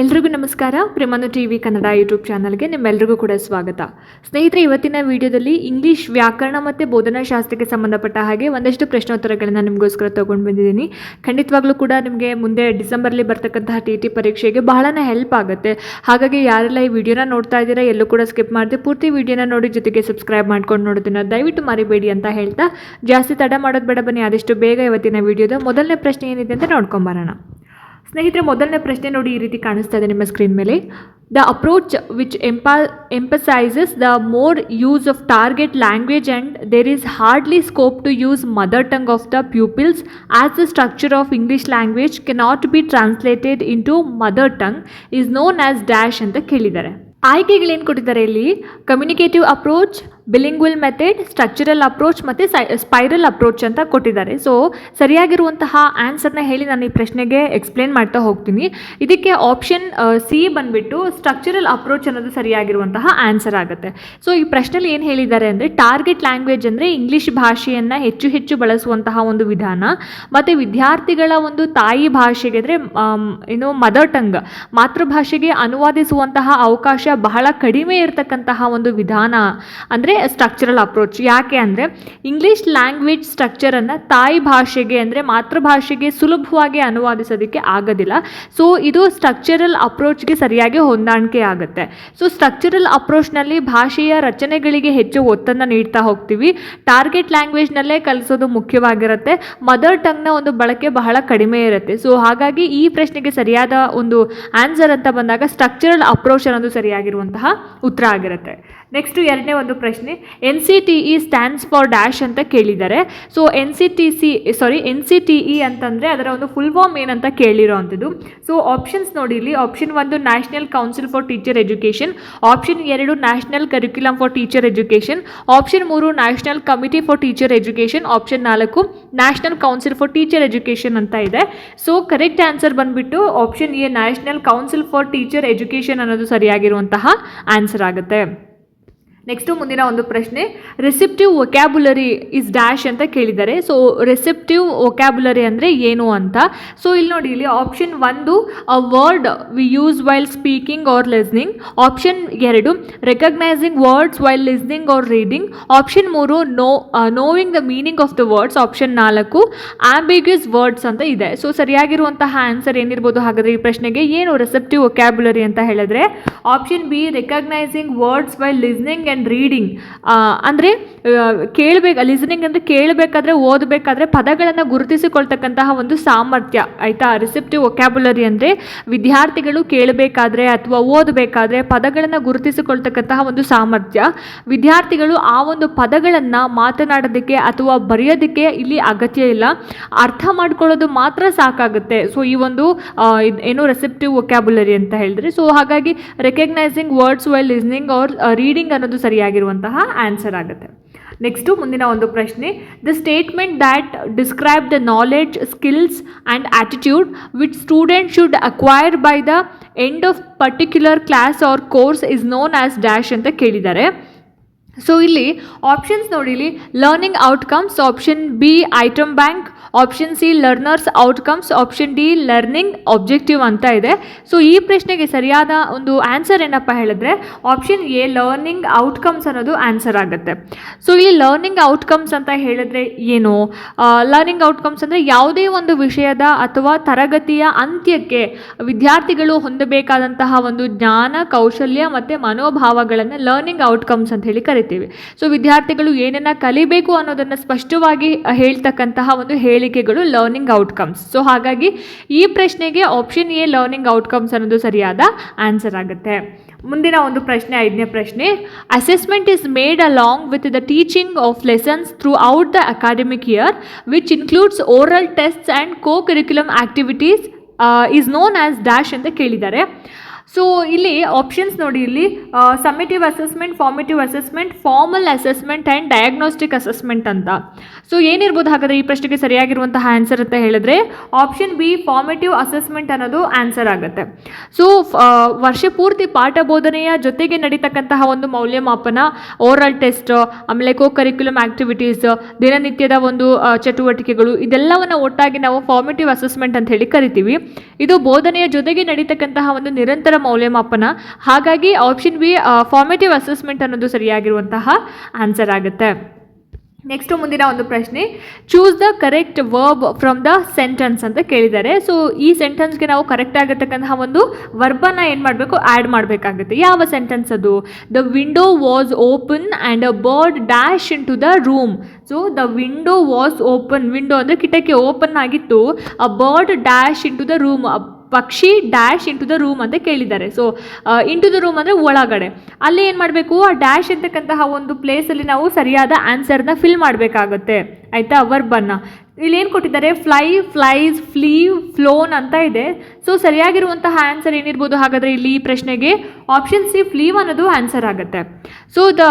ಎಲ್ರಿಗೂ ನಮಸ್ಕಾರ. ಪ್ರೇಮನು ಟಿ ವಿ ಕನ್ನಡ ಯೂಟ್ಯೂಬ್ ಚಾನಲ್ಗೆ ನಿಮ್ಮೆಲ್ಲರಿಗೂ ಕೂಡ ಸ್ವಾಗತ. ಸ್ನೇಹಿತರೆ, ಇವತ್ತಿನ ವಿಡಿಯೋದಲ್ಲಿ ಇಂಗ್ಲೀಷ್ ವ್ಯಾಕರಣ ಮತ್ತು ಬೋಧನಾಶಾಸ್ತ್ರಕ್ಕೆ ಸಂಬಂಧಪಟ್ಟ ಹಾಗೆ ಒಂದಷ್ಟು ಪ್ರಶ್ನೋತ್ತರಗಳನ್ನು ನಿಮಗೋಸ್ಕರ ತೊಗೊಂಡು ಬಂದಿದ್ದೀನಿ. ಖಂಡಿತವಾಗ್ಲೂ ಕೂಡ ನಿಮಗೆ ಮುಂದೆ ಡಿಸೆಂಬರಲ್ಲಿ ಬರ್ತಕ್ಕಂತಹ ಟಿ ಟಿ ಪರೀಕ್ಷೆಗೆ ಬಹಳನೇ ಹೆಲ್ಪ್ ಆಗುತ್ತೆ. ಹಾಗಾಗಿ ಯಾರೆಲ್ಲ ಈ ವಿಡಿಯೋನ ನೋಡ್ತಾ ಇದ್ದೀರಾ, ಎಲ್ಲೂ ಕೂಡ ಸ್ಕಿಪ್ ಮಾಡಿದೆ ಪೂರ್ತಿ ವಿಡಿಯೋನ ನೋಡಿ ಜೊತೆಗೆ ಸಬ್ಸ್ಕ್ರೈಬ್ ಮಾಡ್ಕೊಂಡು ನೋಡೋದನ್ನ ದಯವಿಟ್ಟು ಮರಿಬೇಡಿ ಅಂತ ಹೇಳ್ತಾ ಜಾಸ್ತಿ ತಡ ಮಾಡೋದು ಬೇಡ ಬನ್ನಿ, ಆದಷ್ಟು ಬೇಗ ಇವತ್ತಿನ ವಿಡಿಯೋದ ಮೊದಲನೇ ಪ್ರಶ್ನೆ ಏನಿದೆ ಅಂತ ನೋಡ್ಕೊಂಬರೋಣ ಸ್ನೇಹಿತರೆ, ಮೊದಲನೇ ಪ್ರಶ್ನೆ ನೋಡಿ ಈ ರೀತಿ ಕಾಣಿಸ್ತಾ ಇದೆ ನಿಮ್ಮ ಸ್ಕ್ರೀನ್ ಮೇಲೆ. The approach which empha emphasises the more use of target language and there is hardly scope to use mother tongue of the pupils as the structure of English language cannot be translated into mother tongue is known as dash ಅಂತ ಕೇಳಿದ್ದಾರೆ. ಆಯ್ಕೆಗಳೇನು ಕೊಟ್ಟಿದ್ದಾರೆ ಇಲ್ಲಿ? Communicative approach bilingual method, structural approach ಮತ್ತು ಸೈ, spiral approach ಅಂತ ಕೊಟ್ಟಿದ್ದಾರೆ. So ಸರಿಯಾಗಿರುವಂತಹ ಆನ್ಸರ್ನ ಹೇಳಿ ನಾನು ಈ ಪ್ರಶ್ನೆಗೆ ಎಕ್ಸ್ಪ್ಲೇನ್ ಮಾಡ್ತಾ ಹೋಗ್ತೀನಿ. ಇದಕ್ಕೆ ಆಪ್ಷನ್ ಸಿ ಬಂದುಬಿಟ್ಟು ಸ್ಟ್ರಕ್ಚರಲ್ ಅಪ್ರೋಚ್ ಅನ್ನೋದು ಸರಿಯಾಗಿರುವಂತಹ ಆನ್ಸರ್ ಆಗುತ್ತೆ. ಸೊ ಈ ಪ್ರಶ್ನೆಯಲ್ಲಿ ಏನು ಹೇಳಿದ್ದಾರೆ ಅಂದರೆ ಟಾರ್ಗೆಟ್ ಲ್ಯಾಂಗ್ವೇಜ್ ಅಂದರೆ ಇಂಗ್ಲೀಷ್ ಭಾಷೆಯನ್ನು ಹೆಚ್ಚು ಹೆಚ್ಚು ಬಳಸುವಂತಹ ಒಂದು ವಿಧಾನ. ಮತ್ತು ವಿದ್ಯಾರ್ಥಿಗಳ ಒಂದು ತಾಯಿ ಭಾಷೆಗೆ ಅಂದರೆ ಏನು ಮದರ್ ಟಂಗ್ ಮಾತೃಭಾಷೆಗೆ ಅನುವಾದಿಸುವಂತಹ ಅವಕಾಶ ಬಹಳ ಕಡಿಮೆ ಇರತಕ್ಕಂತಹ ಒಂದು ವಿಧಾನ. ಅಂದರೆ ಸ್ಟ್ರಕ್ಚರಲ್ ಅಪ್ರೋಚ್ ಯಾಕೆ ಅಂದರೆ ಇಂಗ್ಲೀಷ್ ಲ್ಯಾಂಗ್ವೇಜ್ ಸ್ಟ್ರಕ್ಚರನ್ನು ತಾಯಿ ಭಾಷೆಗೆ ಅಂದರೆ ಮಾತೃಭಾಷೆಗೆ ಸುಲಭವಾಗಿ ಅನುವಾದಿಸೋದಕ್ಕೆ ಆಗೋದಿಲ್ಲ. ಸೊ ಇದು ಸ್ಟ್ರಕ್ಚರಲ್ ಅಪ್ರೋಚ್ಗೆ ಸರಿಯಾಗಿ ಹೊಂದಾಣಿಕೆ ಆಗುತ್ತೆ. ಸೊ ಸ್ಟ್ರಕ್ಚರಲ್ ಅಪ್ರೋಚ್ನಲ್ಲಿ ಭಾಷೆಯ ರಚನೆಗಳಿಗೆ ಹೆಚ್ಚು ಒತ್ತನ್ನು ನೀಡ್ತಾ ಹೋಗ್ತೀವಿ. ಟಾರ್ಗೆಟ್ ಲ್ಯಾಂಗ್ವೇಜ್ನಲ್ಲೇ ಕಲಿಸೋದು ಮುಖ್ಯವಾಗಿರುತ್ತೆ. ಮದರ್ ಟಂಗ್ನ ಒಂದು ಬಳಕೆ ಬಹಳ ಕಡಿಮೆ ಇರುತ್ತೆ. ಸೊ ಹಾಗಾಗಿ ಈ ಪ್ರಶ್ನೆಗೆ ಸರಿಯಾದ ಒಂದು ಆನ್ಸರ್ ಅಂತ ಬಂದಾಗ ಸ್ಟ್ರಕ್ಚರಲ್ ಅಪ್ರೋಚ್ ಅನ್ನೋದು ಸರಿಯಾಗಿರುವಂತಹ ಉತ್ತರ ಆಗಿರುತ್ತೆ. ನೆಕ್ಸ್ಟ್ ಎರಡನೇ ಒಂದು ಪ್ರಶ್ನೆ. N C T E stands for dash ಅಂತ ಕೇಳಿದ್ದಾರೆ. So N C T C sorry N C T E ಅಂತಂದರೆ ಅದರ ಒಂದು ಫುಲ್ ಫಾರ್ಮ್ ಏನಂತ ಕೇಳಿರೋ ಅಂಥದ್ದು ಸೊ ಆಪ್ಷನ್ಸ್ ನೋಡಿ ಇಲ್ಲಿ. ಆಪ್ಷನ್ ಒಂದು national council for teacher education option ಎರಡು national curriculum for teacher education option ಮೂರು national committee for teacher education option ನಾಲ್ಕು national council for teacher education ಅಂತ ಇದೆ. ಸೊ ಕರೆಕ್ಟ್ ಆನ್ಸರ್ ಬಂದುಬಿಟ್ಟು option A national council for teacher education ಅನ್ನೋದು ಸರಿಯಾಗಿರುವಂತಹ answer ಆಗುತ್ತೆ. Next ಮುಂದಿನ ಒಂದು ಪ್ರಶ್ನೆ ರೆಸಿಪ್ಟಿವ್ ವೊಕ್ಯಾಬುಲರಿ ಇಸ್ ಡ್ಯಾಶ್ ಅಂತ ಕೇಳಿದ್ದಾರೆ. ಸೊ ರೆಸಿಪ್ಟಿವ್ ವೊಕ್ಯಾಬುಲರಿ ಅಂದರೆ ಏನು ಅಂತ? ಸೊ ಇಲ್ಲಿ ನೋಡಿ, ಇಲ್ಲಿ ಆಪ್ಷನ್ ಒಂದು a word we use while speaking or listening option ಎರಡು recognising words while listening or reading option ಮೂರು no knowing the meaning of the words option ನಾಲ್ಕು ಆಂಬಿಗ್ಯೂಸ್ ವರ್ಡ್ಸ್ ಅಂತ ಇದೆ. ಸೊ ಸರಿಯಾಗಿರುವಂತಹ ಆನ್ಸರ್ ಏನಿರ್ಬೋದು ಹಾಗಾದರೆ ಈ ಪ್ರಶ್ನೆಗೆ? ಏನು ರಿಸೆಪ್ಟಿವ್ ವೊಕ್ಯಾಬುಲರಿ ಅಂತ ಹೇಳಿದ್ರೆ? Option B recognising words while listening and reading ಅಂದರೆ ಕೇಳಬೇಕು ಲಿಸನಿಂಗ್ ಅಂದರೆ ಕೇಳಬೇಕಾದ್ರೆ ಓದಬೇಕಾದ್ರೆ ಪದಗಳನ್ನು ಗುರುತಿಸಿಕೊಳ್ತಕ್ಕಂತಹ ಒಂದು ಸಾಮರ್ಥ್ಯ, ಆಯಿತಾ? ರಿಸೆಪ್ಟಿವ್ ವೊಕ್ಯಾಬುಲರಿ ಅಂದರೆ ವಿದ್ಯಾರ್ಥಿಗಳು ಕೇಳಬೇಕಾದ್ರೆ ಅಥವಾ ಓದಬೇಕಾದ್ರೆ ಪದಗಳನ್ನು ಗುರುತಿಸಿಕೊಳ್ತಕ್ಕಂತಹ ಒಂದು ಸಾಮರ್ಥ್ಯ. ವಿದ್ಯಾರ್ಥಿಗಳು ಆ ಒಂದು ಪದಗಳನ್ನು ಮಾತನಾಡೋದಕ್ಕೆ ಅಥವಾ ಬರೆಯೋದಕ್ಕೆ ಇಲ್ಲಿ ಅಗತ್ಯ ಇಲ್ಲ. ಅರ್ಥ ಮಾಡ್ಕೊಳ್ಳೋದು ಮಾತ್ರ ಸಾಕಾಗುತ್ತೆ. ಸೊ ಈ ಒಂದು ಏನು ರೆಸೆಪ್ಟಿವ್ ವೊಕ್ಯಾಬುಲರಿ ಅಂತ ಹೇಳಿದ್ರೆ ಸೊ ಹಾಗಾಗಿ recognising words while listening or reading ಅನ್ನೋದು ಸರಿಯಾಗಿರುವಂತಹ ಆನ್ಸರ್ ಆಗುತ್ತೆ. ನೆಕ್ಸ್ಟು ಮುಂದಿನ ಒಂದು ಪ್ರಶ್ನೆ the statement that describe the knowledge skills and attitude which student should acquire by the end of particular class or course is known as dash ಅಂತ ಕೇಳಿದ್ದಾರೆ. So ಇಲ್ಲಿ options ನೋಡಿ learning outcomes option B item bank option C learners outcomes option D learning objective ಅಂತ ಇದೆ. So ಈ ಪ್ರಶ್ನೆಗೆ ಸರಿಯಾದ ಒಂದು ಆನ್ಸರ್ ಏನಪ್ಪ ಹೇಳಿದ್ರೆ ಆಪ್ಷನ್ ಎ ಲರ್ನಿಂಗ್ ಔಟ್ಕಮ್ಸ್ ಅನ್ನೋದು ಆನ್ಸರ್ ಆಗುತ್ತೆ. ಸೊ ಇಲ್ಲಿ ಲರ್ನಿಂಗ್ ಔಟ್ಕಮ್ಸ್ ಅಂತ ಹೇಳಿದ್ರೆ ಏನು? ಲರ್ನಿಂಗ್ ಔಟ್ಕಮ್ಸ್ ಅಂದರೆ ಯಾವುದೇ ಒಂದು ವಿಷಯದ ಅಥವಾ ತರಗತಿಯ ಅಂತ್ಯಕ್ಕೆ ವಿದ್ಯಾರ್ಥಿಗಳು ಹೊಂದಬೇಕಾದಂತಹ ಒಂದು ಜ್ಞಾನ, ಕೌಶಲ್ಯ ಮತ್ತು ಮನೋಭಾವಗಳನ್ನು ಲರ್ನಿಂಗ್ ಔಟ್ಕಮ್ಸ್ ಅಂತ ಹೇಳಿ ಕರಿತೀವಿ. ಸೊ ವಿದ್ಯಾರ್ಥಿಗಳು ಏನನ್ನ ಕಲಿಬೇಕು ಅನ್ನೋದನ್ನು ಸ್ಪಷ್ಟವಾಗಿ ಹೇಳ್ತಕ್ಕಂತಹ ಒಂದು ಹೇಳಿಕೆಗಳು ಲರ್ನಿಂಗ್ ಔಟ್ಕಮ್ಸ್ ಸೊ ಹಾಗಾಗಿ ಈ ಪ್ರಶ್ನೆಗೆ ಆಪ್ಷನ್ ಎ ಲರ್ನಿಂಗ್ ಔಟ್ಕಮ್ಸ್ ಅನ್ನೋದು ಸರಿಯಾದ ಆನ್ಸರ್ ಆಗುತ್ತೆ. ಮುಂದಿನ ಒಂದು ಪ್ರಶ್ನೆ, ಐದನೇ ಪ್ರಶ್ನೆ. Assessment is made along with the teaching of lessons throughout the academic year which includes oral tests and co curriculum activities is known as dash ಅಂತ ಕೇಳಿದ್ದಾರೆ. ಸೊ ಇಲ್ಲಿ ಆಪ್ಷನ್ಸ್ ನೋಡಿ, ಇಲ್ಲಿ summative assessment formative assessment formal assessment and diagnostic assessment ಅಂತ. So ಏನಿರ್ಬೋದು ಹಾಗಾದರೆ ಈ ಪ್ರಶ್ನೆಗೆ ಸರಿಯಾಗಿರುವಂತಹ ಆನ್ಸರ್ ಅಂತ ಹೇಳಿದ್ರೆ ಆಪ್ಷನ್ ಬಿ ಫಾರ್ಮೇಟಿವ್ ಅಸೆಸ್ಮೆಂಟ್ ಅನ್ನೋದು ಆನ್ಸರ್ ಆಗುತ್ತೆ. ಸೊ ವರ್ಷ ಪೂರ್ತಿ ಪಾಠ ಬೋಧನೆಯ ಜೊತೆಗೆ ನಡೀತಕ್ಕಂತಹ ಒಂದು ಮೌಲ್ಯಮಾಪನ ಓರಲ್ ಟೆಸ್ಟ್ ಆಮೇಲೆ ಕೋ ಕರಿಕ್ಯುಲಮ್ ಆಕ್ಟಿವಿಟೀಸ್ ದಿನನಿತ್ಯದ ಒಂದು ಚಟುವಟಿಕೆಗಳು, ಇದೆಲ್ಲವನ್ನು ಒಟ್ಟಾಗಿ ನಾವು ಫಾರ್ಮೇಟಿವ್ ಅಸೆಸ್ಮೆಂಟ್ ಅಂತ ಹೇಳಿ ಕರಿತೀವಿ. ಇದು ಬೋಧನೆಯ ಜೊತೆಗೆ ನಡೀತಕ್ಕಂತಹ ಒಂದು ನಿರಂತರ ಮೌಲ್ಯಮಾಪನ. ಹಾಗಾಗಿ ಆಪ್ಷನ್ ಬಿ ಫಾರ್ಮೇಟಿವ್ ಅಸೆಸ್ಮೆಂಟ್ ಅನ್ನೋದು ಸರಿಯಾಗಿರುವಂತಹ ಆನ್ಸರ್ ಆಗುತ್ತೆ. ನೆಕ್ಸ್ಟ್ ಮುಂದಿನ ಒಂದು ಪ್ರಶ್ನೆ choose the correct verb from the sentence ಅಂತ ಕೇಳಿದ್ದಾರೆ. ಸೊ ಈ ಸೆಂಟೆನ್ಸ್ಗೆ ನಾವು ಕರೆಕ್ಟ್ ಆಗಿರ್ತಕ್ಕಂತಹ ಒಂದು ವರ್ಬನ್ನ ಏನು ಮಾಡಬೇಕು? ಆ್ಯಡ್ ಮಾಡಬೇಕಾಗುತ್ತೆ. ಯಾವ ಸೆಂಟೆನ್ಸ್ ಅದು? The window was open and a bird dash into the room so the window was open window ಅಂದರೆ ಕಿಟಕಿ ಓಪನ್ ಆಗಿತ್ತು. A bird dash into the room ಪಕ್ಷಿ ಡ್ಯಾಶ್ ಇಂಟು ದ ರೂಮ್ ಅಂತ ಕೇಳಿದ್ದಾರೆ. ಸೊ ಇಂಟು ದ ರೂಮ್ ಅಂದರೆ ಒಳಗಡೆ. ಅಲ್ಲಿ ಏನು ಮಾಡಬೇಕು? ಆ ಡ್ಯಾಶ್ ಇರ್ತಕ್ಕಂತಹ ಒಂದು ಪ್ಲೇಸಲ್ಲಿ ನಾವು ಸರಿಯಾದ ಆನ್ಸರ್ನ ಫಿಲ್ ಮಾಡಬೇಕಾಗತ್ತೆ. ಆಯಿತಾ? ವರ್ಬನ್ನು ಇಲ್ಲಿ ಏನು ಕೊಟ್ಟಿದ್ದಾರೆ? ಫ್ಲೈ ಫ್ಲೈಸ್ ಫ್ಲೀ ಫ್ಲೋನ್ ಅಂತ ಇದೆ. ಸೊ ಸರಿಯಾಗಿರುವಂತಹ ಆನ್ಸರ್ ಏನಿರ್ಬೋದು? ಹಾಗಾದರೆ ಇಲ್ಲಿ ಈ ಪ್ರಶ್ನೆಗೆ ಆಪ್ಷನ್ ಸಿ ಫ್ಲೀವ್ ಅನ್ನೋದು ಆನ್ಸರ್ ಆಗುತ್ತೆ. So the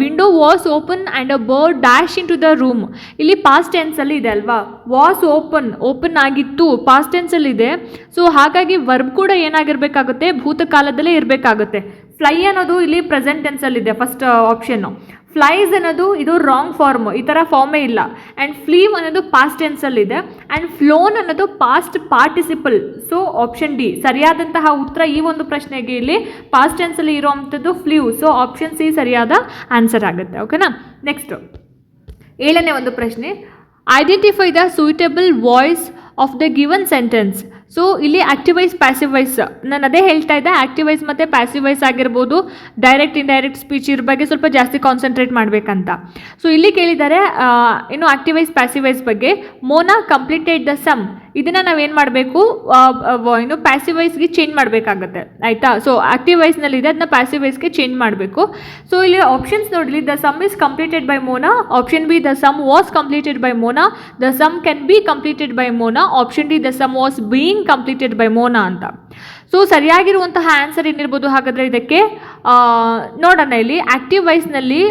window was open and a bird dash into the room ಇಲ್ಲಿ ಪಾಸ್ಟ್ ಟೆನ್ಸಲ್ಲಿ ಇದೆ ಅಲ್ವಾ? ವಾಸ್ ಓಪನ್ ಓಪನ್ ಆಗಿತ್ತು. ಪಾಸ್ಟ್ ಟೆನ್ಸಲ್ಲಿ ಇದೆ. ಸೊ ಹಾಗಾಗಿ ವರ್ಬ್ ಕೂಡ ಏನಾಗಿರಬೇಕಾಗುತ್ತೆ? ಭೂತಕಾಲದಲ್ಲೇ ಇರಬೇಕಾಗುತ್ತೆ. ಫ್ಲೈ ಅನ್ನೋದು ಇಲ್ಲಿ ಪ್ರೆಸೆಂಟ್ ಟೆನ್ಸಲ್ಲಿದೆ ಫಸ್ಟ್ ಆಪ್ಷನ್ನು ಫ್ಲೈಸ್ ಅನ್ನೋದು ಇದು ರಾಂಗ್ ಫಾರ್ಮ್ ಈ ಥರ ಫಾರ್ಮೇ ಇಲ್ಲ. ಆ್ಯಂಡ್ ಫ್ಲೀವ್ ಅನ್ನೋದು ಪಾಸ್ಟ್ ಟೆನ್ಸಲ್ಲಿದೆ ಆ್ಯಂಡ್ ಫ್ಲೋನ್ ಅನ್ನೋದು past participle so option D ಸರಿಯಾದಂತಹ ಉತ್ತರ ಈ ಒಂದು ಪ್ರಶ್ನೆಗೆ ಇಲ್ಲಿ ಪಾಸ್ಟ್ ಟೆನ್ಸಲ್ಲಿ ಇರುವಂಥದ್ದು ಫ್ಲೀವ್ ಸೊ ಆಪ್ಷನ್ ಸಿ ಸರಿಯಾದ ಆನ್ಸರ್ ಆಗುತ್ತೆ. ಓಕೆನಾ ನೆಕ್ಸ್ಟ್ ಏಳನೇ ಒಂದು ಪ್ರಶ್ನೆ. Identify the suitable voice of the given sentence so ಇಲ್ಲಿ ಆಕ್ಟಿವೈಸ್ ಪ್ಯಾಸಿವೈಸ್ ನಾನು ಅದೇ ಹೇಳ್ತಾ ಇದ್ದೆ ಆಕ್ಟಿವೈಸ್ ಮತ್ತು ಪ್ಯಾಸಿವೈಸ್ ಆಗಿರ್ಬೋದು. ಡೈರೆಕ್ಟ್ ಇಂಡೈರೆಕ್ಟ್ ಸ್ಪೀಚ್ ಇದ್ರ ಬಗ್ಗೆ ಸ್ವಲ್ಪ ಜಾಸ್ತಿ ಕಾನ್ಸಂಟ್ರೇಟ್ ಮಾಡಬೇಕಂತ. ಸೊ ಇಲ್ಲಿ ಕೇಳಿದ್ದಾರೆ ಇನ್ನು ಪ್ಯಾಸಿವ್ ಪ್ಯಾಸಿವೈಸ್ ಬಗ್ಗೆ. ಮೋನಾ ಕಂಪ್ಲೀಟೆಡ್ ದ ಸಮ್ ಇದನ್ನು ನಾವೇನು ಮಾಡಬೇಕು? ಇನ್ನು ಪ್ಯಾಸಿವೈಸ್ಗೆ ಚೇಂಜ್ ಮಾಡಬೇಕಾಗತ್ತೆ. ಆಯಿತಾ? ಸೊ ಇದೆ ಅದನ್ನ ಪ್ಯಾಸಿವೈಸ್ಗೆ ಚೇಂಜ್ ಮಾಡಬೇಕು. ಸೊ ಇಲ್ಲಿ ಆಪ್ಷನ್ಸ್ ನೋಡಲಿ the sum is completed by Mona option B the sum was completed by Mona the sum can be completed by Mona option D the sum was being completed by Mona ಅಂತ. So ಸರಿಯಾಗಿರುವಂತಹ answer ಏನಿರ್ಬೋದು ಹಾಗಾದರೆ ಇದಕ್ಕೆ ನೋಡೋಣ ಇಲ್ಲಿ. Active ವಾಯ್ಸ್ನಲ್ಲಿ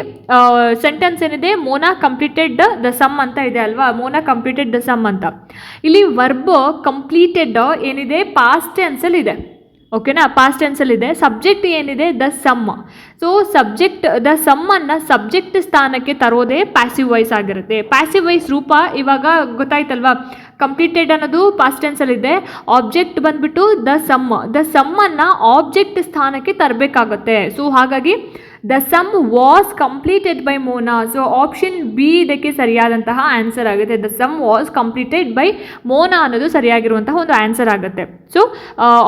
sentence ಏನಿದೆ? Mona completed the sum ಅಂತ ಇದೆ ಅಲ್ವಾ? ಮೋನಾ ಕಂಪ್ಲೀಟೆಡ್ ದ ಸಮ್ ಅಂತ. ಇಲ್ಲಿ ವರ್ಬ್ ಕಂಪ್ಲೀಟೆಡ್ ಏನಿದೆ? ಪಾಸ್ಟ್ ಟೆನ್ಸಲ್ಲಿ ಇದೆ. ಓಕೆನಾ ಪಾಸ್ಟ್ ಟೆನ್ಸಲ್ಲಿದೆ ಸಬ್ಜೆಕ್ಟ್ ಏನಿದೆ? The sum so subject the ಸಮ್ಮನ್ನು subject ಸ್ಥಾನಕ್ಕೆ ತರೋದೇ ಪ್ಯಾಸಿವ್ ವಾಯ್ಸ್ ಆಗಿರುತ್ತೆ. ಪ್ಯಾಸಿವ್ ವಾಯ್ಸ್ ರೂಪ ಇವಾಗ ಗೊತ್ತಾಯ್ತಲ್ವಾ? ಕಂಪ್ಲೀಟೆಡ್ ಅನ್ನೋದು ಪಾಸ್ಟ್ ಇದೆ. ಆಬ್ಜೆಕ್ಟ್ ಬಂದ್ಬಿಟ್ಟು ದ ಸಮ್ ದ ಸಮ್ಮನ್ನು ಆಬ್ಜೆಕ್ಟ್ ಸ್ಥಾನಕ್ಕೆ ತರಬೇಕಾಗುತ್ತೆ. ಸೊ ಹಾಗಾಗಿ the sum was completed by Mona so option B ಇದಕ್ಕೆ ಸರಿಯಾದಂತಹ ಆನ್ಸರ್ ಆಗುತ್ತೆ. The sum was completed by Mona ಅನ್ನೋದು ಸರಿಯಾಗಿರುವಂತಹ ಒಂದು ಆನ್ಸರ್ ಆಗುತ್ತೆ. So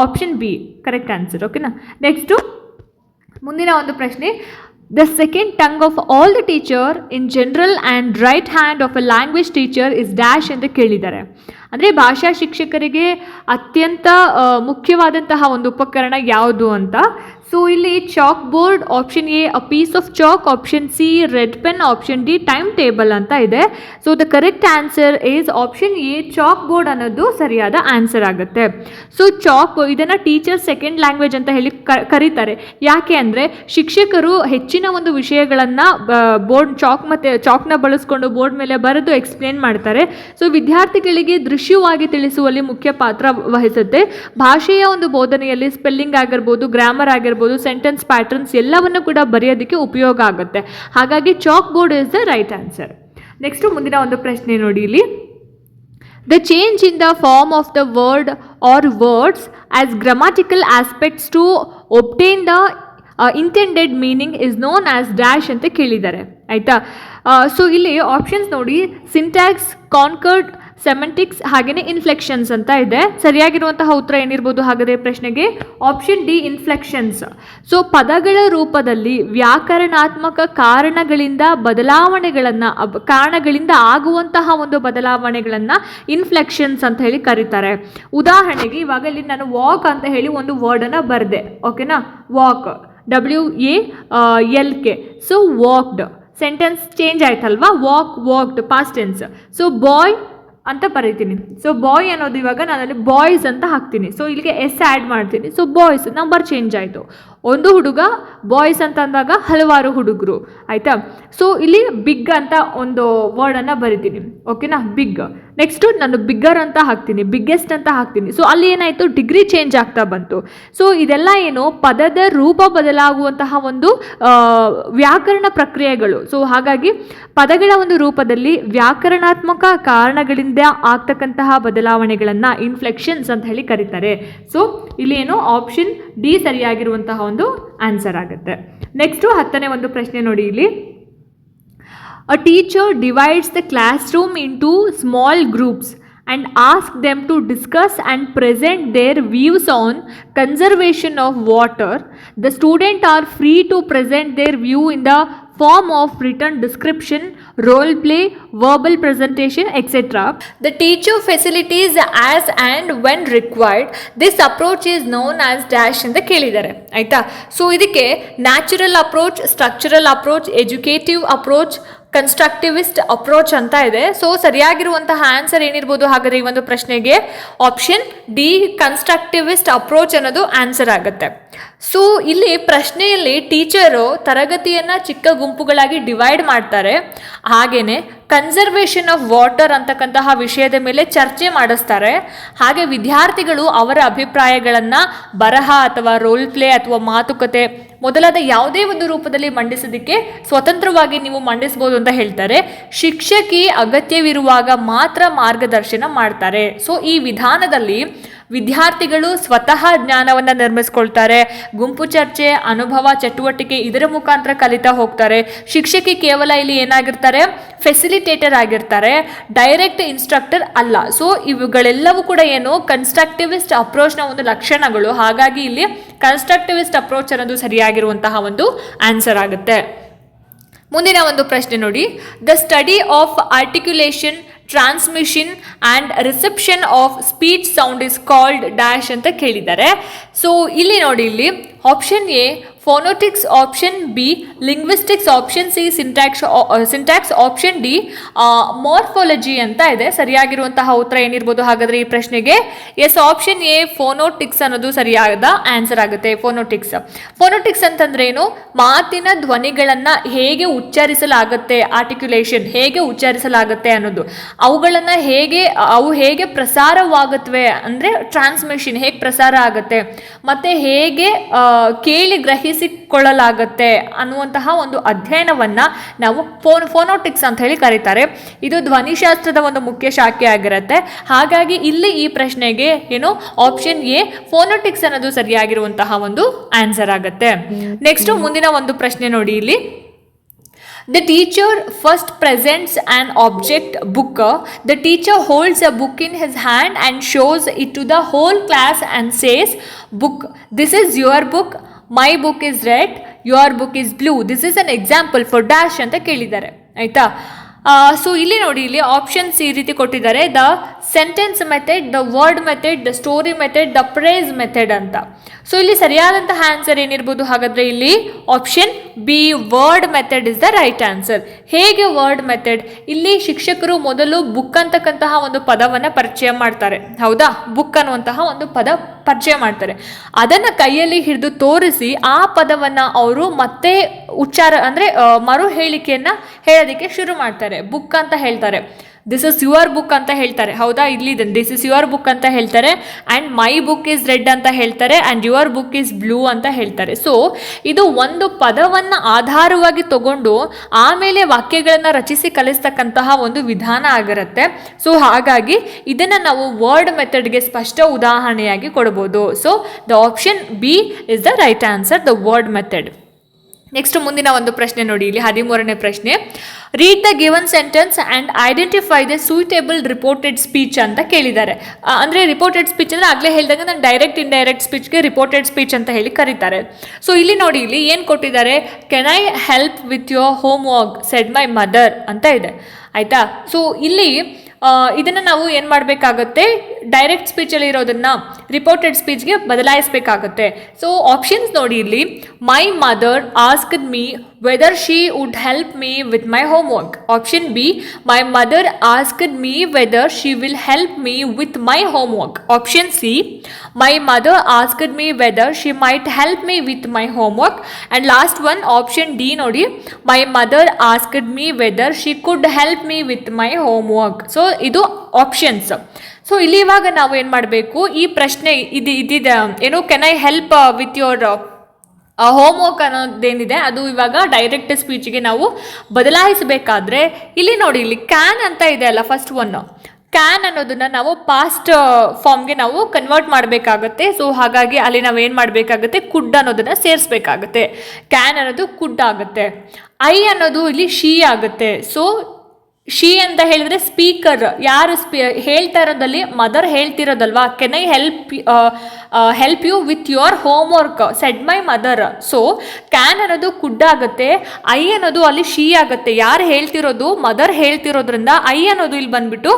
option B correct answer ಓಕೆನಾ ನೆಕ್ಸ್ಟು ಮುಂದಿನ ಒಂದು ಪ್ರಶ್ನೆ. The second tongue of all the teacher in general and right hand of a language teacher is dash ಅಂತ ಕೇಳಿದ್ದಾರೆ. ಅಂದರೆ ಭಾಷಾ ಶಿಕ್ಷಕರಿಗೆ ಅತ್ಯಂತ ಮುಖ್ಯವಾದಂತಹ ಒಂದು ಉಪಕರಣ ಯಾವುದು ಅಂತ ಸೊ ಇಲ್ಲಿ chalk board option A a piece of chalk option C red pen option D time table ಅಂತ ಇದೆ. So the correct answer is option A chalk board ಅನ್ನೋದು ಸರಿಯಾದ ಆನ್ಸರ್ ಆಗುತ್ತೆ. ಸೊ ಚಾಕ್ ಇದನ್ನು ಟೀಚರ್ ಸೆಕೆಂಡ್ ಲ್ಯಾಂಗ್ವೇಜ್ ಅಂತ ಹೇಳಿ ಕರೀತಾರೆ. ಯಾಕೆ ಅಂದರೆ ಶಿಕ್ಷಕರು ಹೆಚ್ಚಿನ ಒಂದು ವಿಷಯಗಳನ್ನು ಬೋರ್ಡ್ ಚಾಕ್ ಮತ್ತು ಚಾಕ್ನ ಬಳಸ್ಕೊಂಡು ಬೋರ್ಡ್ ಮೇಲೆ ಬರೆದು ಎಕ್ಸ್ಪ್ಲೇನ್ ಮಾಡ್ತಾರೆ. ಸೊ ವಿದ್ಯಾರ್ಥಿಗಳಿಗೆ ದೃಶ್ಯವಾಗಿ ತಿಳಿಸುವಲ್ಲಿ ಮುಖ್ಯ ಪಾತ್ರ ವಹಿಸುತ್ತೆ. ಭಾಷೆಯ ಒಂದು ಬೋಧನೆಯಲ್ಲಿ ಸ್ಪೆಲ್ಲಿಂಗ್ ಆಗಿರ್ಬೋದು ಗ್ರಾಮರ್ ಆಗಿರ್ಬೋದು ಸೆಂಟೆನ್ಸ್ ಪ್ಯಾಟರ್ನ್ಸ್ ಎಲ್ಲವನ್ನು ಕೂಡ ಬರೆಯೋದಕ್ಕೆ ಉಪಯೋಗ ಆಗುತ್ತೆ. ಹಾಗಾಗಿ chalk board is the right answer next ಮುಂದಿನ ಒಂದು ಪ್ರಶ್ನೆ ನೋಡಿ ಇಲ್ಲಿ. The change in the form of the word or words as grammatical aspects to obtain the intended meaning is known as dash ಅಂತ ಕೇಳಿದ್ದಾರೆ. ಆಯಿತಾ? ಸೊ ಇಲ್ಲಿ ಆಪ್ಷನ್ಸ್ ನೋಡಿ ಸಿಂಟ್ಯಾಕ್ಸ್ ಕಾನ್ಕರ್ಡ್ ಸೆಮೆಂಟಿಕ್ಸ್ ಹಾಗೆಯೇ ಇನ್ಫ್ಲೆಕ್ಷನ್ಸ್ ಅಂತ ಇದೆ. ಸರಿಯಾಗಿರುವಂತಹ ಉತ್ತರ ಏನಿರ್ಬೋದು ಹಾಗಾದರೆ ಪ್ರಶ್ನೆಗೆ? ಆಪ್ಷನ್ ಡಿ ಇನ್ಫ್ಲೆಕ್ಷನ್ಸ್ ಸೊ ಪದಗಳ ರೂಪದಲ್ಲಿ ವ್ಯಾಕರಣಾತ್ಮಕ ಕಾರಣಗಳಿಂದ ಬದಲಾವಣೆಗಳನ್ನು ಕಾರಣಗಳಿಂದ ಆಗುವಂತಹ ಒಂದು ಬದಲಾವಣೆಗಳನ್ನು ಇನ್ಫ್ಲೆಕ್ಷನ್ಸ್ ಅಂತ ಹೇಳಿ ಕರೀತಾರೆ. ಉದಾಹರಣೆಗೆ ಇವಾಗ ಇಲ್ಲಿ ನಾನು ವಾಕ್ ಅಂತ ಹೇಳಿ ಒಂದು ವರ್ಡನ್ನು ಬರೆದೆ. ಓಕೆನಾ walk W A L K so walked sentence change ಆಯ್ತಲ್ವಾ? Walk walked past tense so boy ಅಂತ ಬರೀತೀನಿ. ಸೊ ಬಾಯ್ ಅನ್ನೋದು ಇವಾಗ ನಾನಲ್ಲಿ ಬಾಯ್ಸ್ ಅಂತ ಹಾಕ್ತೀನಿ. ಸೊ ಇಲ್ಲಿಗೆ ಎಸ್ ಆ್ಯಡ್ ಮಾಡ್ತೀನಿ. ಸೊ ಬಾಯ್ಸ್ ನಂಬರ್ ಚೇಂಜ್ ಆಯಿತು. ಒಂದು ಹುಡುಗ ಬಾಯ್ಸ್ ಅಂತ ಅಂದಾಗ ಹಲವಾರು ಹುಡುಗರು, ಆಯಿತಾ? ಸೊ ಇಲ್ಲಿ ಬಿಗ್ ಅಂತ ಒಂದು ವರ್ಡನ್ನು ಬರಿತೀನಿ ಓಕೆನಾ ಬಿಗ್ ನೆಕ್ಸ್ಟು ನಾನು ಬಿಗ್ಗರ್ ಅಂತ ಹಾಕ್ತೀನಿ ಬಿಗ್ಗೆಸ್ಟ್ ಅಂತ ಹಾಕ್ತೀನಿ. ಸೊ ಅಲ್ಲಿ ಏನಾಯಿತು? ಡಿಗ್ರಿ ಚೇಂಜ್ ಆಗ್ತಾ ಬಂತು. ಸೊ ಇದೆಲ್ಲ ಏನು? ಪದದ ರೂಪ ಬದಲಾಗುವಂತಹ ಒಂದು ವ್ಯಾಕರಣ ಪ್ರಕ್ರಿಯೆಗಳು. ಸೊ ಹಾಗಾಗಿ ಪದಗಳ ಒಂದು ರೂಪದಲ್ಲಿ ವ್ಯಾಕರಣಾತ್ಮಕ ಕಾರಣಗಳಿಂದ ಆಗ್ತಕ್ಕಂತಹ ಬದಲಾವಣೆಗಳನ್ನು ಇನ್ಫ್ಲೆಕ್ಷನ್ಸ್ ಅಂತ ಹೇಳಿ ಕರೀತಾರೆ. ಸೊ ಇಲ್ಲಿ ಏನು? ಆಪ್ಷನ್ ಡಿ ಸರಿಯಾಗಿರುವಂತಹ ಒಂದು ಆನ್ಸರ್ ಆಗುತ್ತೆ. ನೆಕ್ಸ್ಟು ಹತ್ತನೇ ಒಂದು ಪ್ರಶ್ನೆ ನೋಡಿ ಇಲ್ಲಿ. A teacher divides the classroom into small groups and ask them to discuss and present their views on conservation of water the student are free to present their view in the form of written description, role play, verbal presentation, etc. The teacher facilities as and when required. This approach is known as dash ಅಂತ ಕೇಳಿದ್ದಾರೆ ಆಯ್ತಾ so ಇದಕ್ಕೆ natural approach structural approach educative approach Constructivist approach ಅಂತ ಇದೆ. So ಸರಿಯಾಗಿರುವಂತಹ answer ಏನಿರ್ಬೋದು ಹಾಗಾದ್ರೆ ಈ ಒಂದು ಪ್ರಶ್ನೆಗೆ? ಆಪ್ಷನ್ ಡಿ ಕನ್ಸ್ಟ್ರಕ್ಟಿವಿಸ್ಟ್ ಅಪ್ರೋಚ್ ಅನ್ನೋದು ಆನ್ಸರ್ ಆಗುತ್ತೆ. ಸೊ ಇಲ್ಲಿ ಪ್ರಶ್ನೆಯಲ್ಲಿ ಟೀಚರು ತರಗತಿಯನ್ನು ಚಿಕ್ಕ ಗುಂಪುಗಳಾಗಿ ಡಿವೈಡ್ ಮಾಡ್ತಾರೆ. ಹಾಗೇನೆ ಕನ್ಸರ್ವೇಷನ್ ಆಫ್ ವಾಟರ್ ಅಂತಕ್ಕಂತಹ ವಿಷಯದ ಮೇಲೆ ಚರ್ಚೆ ಮಾಡಿಸ್ತಾರೆ. ಹಾಗೆ ವಿದ್ಯಾರ್ಥಿಗಳು ಅವರ ಅಭಿಪ್ರಾಯಗಳನ್ನು ಬರಹ ಅಥವಾ ರೋಲ್ ಪ್ಲೇ ಅಥವಾ ಮಾತುಕತೆ ಮೊದಲಾದ ಯಾವುದೇ ಒಂದು ರೂಪದಲ್ಲಿ ಮಂಡಿಸೋದಕ್ಕೆ ಸ್ವತಂತ್ರವಾಗಿ ನೀವು ಮಂಡಿಸಬಹುದು ಅಂತ ಹೇಳ್ತಾರೆ. ಶಿಕ್ಷಕಿ ಅಗತ್ಯವಿರುವಾಗ ಮಾತ್ರ ಮಾರ್ಗದರ್ಶನ ಮಾಡ್ತಾರೆ. ಸೊ ಈ ವಿಧಾನದಲ್ಲಿ ವಿದ್ಯಾರ್ಥಿಗಳು ಸ್ವತಃ ಜ್ಞಾನವನ್ನು ನಿರ್ಮಿಸ್ಕೊಳ್ತಾರೆ. ಗುಂಪು ಚರ್ಚೆ, ಅನುಭವ, ಚಟುವಟಿಕೆ ಇದರ ಮುಖಾಂತರ ಕಲಿತಾ ಹೋಗ್ತಾರೆ. ಶಿಕ್ಷಕಿ ಕೇವಲ ಇಲ್ಲಿ ಏನಾಗಿರ್ತಾರೆ? ಫೆಸಿಲಿಟೇಟರ್ ಆಗಿರ್ತಾರೆ. ಡೈರೆಕ್ಟ್ ಇನ್ಸ್ಟ್ರಕ್ಟರ್ ಅಲ್ಲ. ಸೊ ಇವುಗಳೆಲ್ಲವೂ ಕೂಡ ಏನು? ಕನ್ಸ್ಟ್ರಕ್ಟಿವಿಸ್ಟ್ ಅಪ್ರೋಚ್ನ ಒಂದು ಲಕ್ಷಣಗಳು. ಹಾಗಾಗಿ ಇಲ್ಲಿ ಕನ್ಸ್ಟ್ರಕ್ಟಿವಿಸ್ಟ್ ಅಪ್ರೋಚ್ ಅನ್ನೋದು ಸರಿಯಾಗಿರುವಂತಹ ಒಂದು ಆನ್ಸರ್ ಆಗುತ್ತೆ. ಮುಂದಿನ ಒಂದು ಪ್ರಶ್ನೆ ನೋಡಿ. The study of articulation transmission and reception of speech sound is called dash ಅಂತ ಕೇಳಿದ್ದಾರೆ. ಸೊ ಇಲ್ಲಿ ನೋಡಿ ಇಲ್ಲಿ option A phonetics option B linguistics option C syntax syntax option D morphology ಅಂತ ಇದೆ. ಸರಿಯಾಗಿರುವಂತಹ ಉತ್ತರ ಏನಿರ್ಬೋದು ಹಾಗಾದ್ರೆ ಈ ಪ್ರಶ್ನೆಗೆ? ಎಸ್ ಆಪ್ಷನ್ ಎ ಫೋನೋಟಿಕ್ಸ್ ಅನ್ನೋದು ಸರಿಯಾದ ಆನ್ಸರ್ ಆಗುತ್ತೆ. ಫೋನೋಟಿಕ್ಸ್ ಫೋನೋಟಿಕ್ಸ್ ಅಂತಂದ್ರೆ ಏನು ಮಾತಿನ ಧ್ವನಿಗಳನ್ನು ಹೇಗೆ ಉಚ್ಚರಿಸಲಾಗುತ್ತೆ ಆರ್ಟಿಕ್ಯುಲೇಷನ್ ಹೇಗೆ ಉಚ್ಚರಿಸಲಾಗುತ್ತೆ ಅನ್ನೋದು. ಅವುಗಳನ್ನು ಹೇಗೆ, ಅವು ಹೇಗೆ ಪ್ರಸಾರವಾಗುತ್ತವೆ ಅಂದರೆ ಟ್ರಾನ್ಸ್ಮಿಷನ್ ಹೇಗೆ ಪ್ರಸಾರ ಆಗುತ್ತೆ? ಮತ್ತು ಹೇಗೆ ಕೇಳಿ ಕೇಳಿ ಗ್ರಹಿಸಿಕೊಳ್ಳಲಾಗುತ್ತೆ ಅನ್ನುವಂತಹ ಒಂದು ಅಧ್ಯಯನವನ್ನು ನಾವು ಫೋನ್, ಫೋನೋಟಿಕ್ಸ್ ಅಂತ ಹೇಳಿ ಕರೀತಾರೆ. ಇದು ಧ್ವನಿಶಾಸ್ತ್ರದ ಒಂದು ಮುಖ್ಯ ಶಾಖೆ ಆಗಿರುತ್ತೆ. ಹಾಗಾಗಿ ಇಲ್ಲಿ ಈ ಪ್ರಶ್ನೆಗೆ ಏನು ಆಪ್ಷನ್ ಎ ಫೋನೋಟಿಕ್ಸ್ ಅನ್ನೋದು ಸರಿಯಾಗಿರುವಂತಹ ಒಂದು ಆನ್ಸರ್ ಆಗುತ್ತೆ. ನೆಕ್ಸ್ಟ್ ಮುಂದಿನ ಒಂದು ಪ್ರಶ್ನೆ ನೋಡಿ ಇಲ್ಲಿ. The teacher first presents an object book the teacher holds a book in his hand and shows it to the whole class and says book this is your book. My book is red your book is blue this is an example for dash ಅಂತ ಕೇಳಿದ್ದಾರೆ, ಆಯಿತಾ? So ಇಲ್ಲಿ ನೋಡಿ, ಇಲ್ಲಿ options ಈ ರೀತಿ ಕೊಟ್ಟಿದ್ದಾರೆ. The sentence method the word method the story method the phrase method ಅಂತ. ಸೊ ಇಲ್ಲಿ ಸರಿಯಾದಂತಹ ಆನ್ಸರ್ ಏನಿರ್ಬೋದು? ಹಾಗಾದ್ರೆ ಇಲ್ಲಿ option B word method is the right answer ಹೇಗೆ ವರ್ಡ್ ಮೆಥಡ್ ಇಲ್ಲಿ ಶಿಕ್ಷಕರು ಮೊದಲು ಬುಕ್ ಅಂತಕ್ಕಂತಹ ಒಂದು ಪದವನ್ನು ಪರಿಚಯ ಮಾಡ್ತಾರೆ. ಹೌದಾ? ಬುಕ್ ಅನ್ನುವಂತಹ ಒಂದು ಪದ ಪರಿಚಯ ಮಾಡ್ತಾರೆ. ಅದನ್ನು ಕೈಯಲ್ಲಿ ಹಿಡಿದು ತೋರಿಸಿ ಆ ಪದವನ್ನು ಅವರು ಮತ್ತೆ ಉಚ್ಚಾರ, ಅಂದರೆ ಮರು ಹೇಳಿಕೆಯನ್ನು ಹೇಳೋದಕ್ಕೆ ಶುರು ಮಾಡ್ತಾರೆ. ಬುಕ್ ಅಂತ ಹೇಳ್ತಾರೆ. ದಿಸ್ ಇಸ್ ಯುವರ್ ಬುಕ್ ಅಂತ ಹೇಳ್ತಾರೆ. ಹೌದಾ? ಇಲ್ಲಿ ದಿಸ್ ಇಸ್ ಯುವರ್ ಬುಕ್ ಅಂತ ಹೇಳ್ತಾರೆ. And my book is red ಅಂತ ಹೇಳ್ತಾರೆ. And your book is blue ಅಂತ ಹೇಳ್ತಾರೆ. ಸೊ ಇದು ಒಂದು ಪದವನ್ನು ಆಧಾರವಾಗಿ ತಗೊಂಡು ಆಮೇಲೆ ವಾಕ್ಯಗಳನ್ನು ರಚಿಸಿ ಕಲಿಸ್ತಕ್ಕಂತಹ ಒಂದು ವಿಧಾನ ಆಗಿರುತ್ತೆ. ಸೊ ಹಾಗಾಗಿ ಇದನ್ನು ನಾವು ವರ್ಡ್ ಮೆಥಡ್ಗೆ ಸ್ಪಷ್ಟ ಉದಾಹರಣೆಯಾಗಿ ಕೊಡ್ಬೋದು. So the option B is the right answer the word method next ಮುಂದಿನ ಒಂದು ಪ್ರಶ್ನೆ ನೋಡಿ, ಇಲ್ಲಿ ಹದಿಮೂರನೇ ಪ್ರಶ್ನೆ. Read the given sentence and identify the suitable reported speech ಅಂತ ಕೇಳಿದ್ದಾರೆ. ಅಂದರೆ ರಿಪೋರ್ಟೆಡ್ ಸ್ಪೀಚ್ ಅಂದರೆ ಆಗಲೇ ಹೇಳಿದಾಗ ನಾನು ಡೈರೆಕ್ಟ್ ಇಂಡೈರೆಕ್ಟ್ ಸ್ಪೀಚ್ಗೆ ರಿಪೋರ್ಟೆಡ್ ಸ್ಪೀಚ್ ಅಂತ ಹೇಳಿ ಕರೀತಾರೆ. ಸೊ ಇಲ್ಲಿ ನೋಡಿ, ಇಲ್ಲಿ ಏನು ಕೊಟ್ಟಿದ್ದಾರೆ? Can I help with your homework said my mother ಅಂತ ಇದೆ. ಆಯಿತಾ? ಸೊ ಇಲ್ಲಿ ಇದನ್ನು ನಾವು ಏನು ಮಾಡಬೇಕಾಗತ್ತೆ? ಡೈರೆಕ್ಟ್ ಸ್ಪೀಚಲ್ಲಿ ಇರೋದನ್ನು ರಿಪೋರ್ಟೆಡ್ ಸ್ಪೀಚ್ಗೆ ಬದಲಾಯಿಸಬೇಕಾಗತ್ತೆ. ಸೊ ಆಪ್ಷನ್ಸ್ ನೋಡಿ ಇಲ್ಲಿ. My mother asked me whether she would help me with my homework option B my mother asked me whether she will help me with my homework option C my mother asked me whether she might help me with my homework and last one option D ನೋಡಿ. My mother asked me whether she could help me with my homework so ಇದು options so ಇಲ್ಲಿ ಇವಾಗ ನಾವು ಏನು ಮಾಡಬೇಕು? ಈ ಪ್ರಶ್ನೆ ಇದು ಇದಿದೆ ಏನು can I help with your homework ಅನ್ನೋದೇನಿದೆ, ಅದು ಇವಾಗ ಡೈರೆಕ್ಟ್ ಸ್ಪೀಚ್ಗೆ ನಾವು ಬದಲಾಯಿಸಬೇಕಾದ್ರೆ, ಇಲ್ಲಿ ನೋಡಿ, ಇಲ್ಲಿ ಕ್ಯಾನ್ ಅಂತ ಇದೆ ಅಲ್ಲ ಫಸ್ಟ್ ಒನ್ ಕ್ಯಾನ್ ಅನ್ನೋದನ್ನು ನಾವು ಪಾಸ್ಟ್ ಫಾರ್ಮ್ಗೆ ನಾವು ಕನ್ವರ್ಟ್ ಮಾಡಬೇಕಾಗತ್ತೆ. ಸೊ ಹಾಗಾಗಿ ಅಲ್ಲಿ ನಾವು ಏನು ಮಾಡಬೇಕಾಗುತ್ತೆ? ಕುಡ್ ಅನ್ನೋದನ್ನು ಸೇರಿಸ್ಬೇಕಾಗತ್ತೆ. ಕ್ಯಾನ್ ಅನ್ನೋದು ಕುಡ್ ಆಗುತ್ತೆ. ಐ ಅನ್ನೋದು ಇಲ್ಲಿ ಶೀ ಆಗುತ್ತೆ. ಸೊ ಶಿ ಅಂತ ಹೇಳಿದ್ರೆ ಸ್ಪೀಕರ್ ಯಾರು ಸ್ಪೀ ಹೇಳ್ತಾ ಇರೋದಲ್ಲಿ mother ಹೇಳ್ತಿರೋದಲ್ವಾ? Can I help help you with your homework said my mother so can ಅನ್ನೋದು ಕುಡ್ ಆಗುತ್ತೆ ಐ ಅನ್ನೋದು ಅಲ್ಲಿ ಶಿ ಆಗುತ್ತೆ. ಯಾರು ಹೇಳ್ತಿರೋದು? ಮದರ್ ಹೇಳ್ತಿರೋದ್ರಿಂದ ಐ ಅನ್ನೋದು ಇಲ್ಲಿ ಬಂದ್ಬಿಟ್ಟು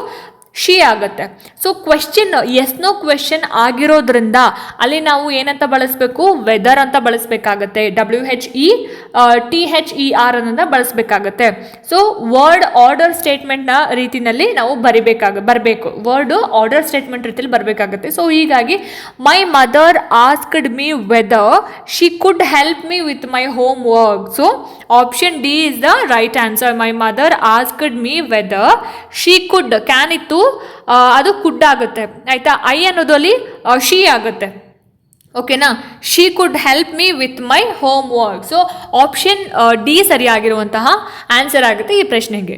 ಶಿ ಆಗುತ್ತೆ. So question yes no question ಆಗಿರೋದ್ರಿಂದ ಅಲ್ಲಿ ನಾವು ಏನಂತ ಬಳಸಬೇಕು? ವೆದರ್ ಅಂತ ಬಳಸಬೇಕಾಗತ್ತೆ. W H E T H E R ಅನ್ನೋದನ್ನ ಬಳಸಬೇಕಾಗತ್ತೆ. ಸೊ ವರ್ಡ್ ಆರ್ಡರ್ ಸ್ಟೇಟ್ಮೆಂಟ್ನ ರೀತಿನಲ್ಲಿ ನಾವು ಬರಿಬೇಕಾಗ, ಬರಬೇಕು. ವರ್ಡ್ ಆರ್ಡರ್ ಸ್ಟೇಟ್ಮೆಂಟ್ ರೀತಿಯಲ್ಲಿ ಬರಬೇಕಾಗತ್ತೆ. ಸೊ ಹೀಗಾಗಿ my mother asked me whether she could help me with my homework so option D is the right answer my mother asked me whether she could can ಇತ್ತು ಅದು ಕುಡ್ ಆಗುತ್ತೆ. ಆಯಿತಾ? I ಅನ್ನೋದು ಅಲ್ಲಿ she ಆಗುತ್ತೆ. ಓಕೆನಾ she could help me with my homework so option D ಸರಿಯಾಗಿರುವಂತಹ answer ಆಗುತ್ತೆ ಈ ಪ್ರಶ್ನೆಗೆ.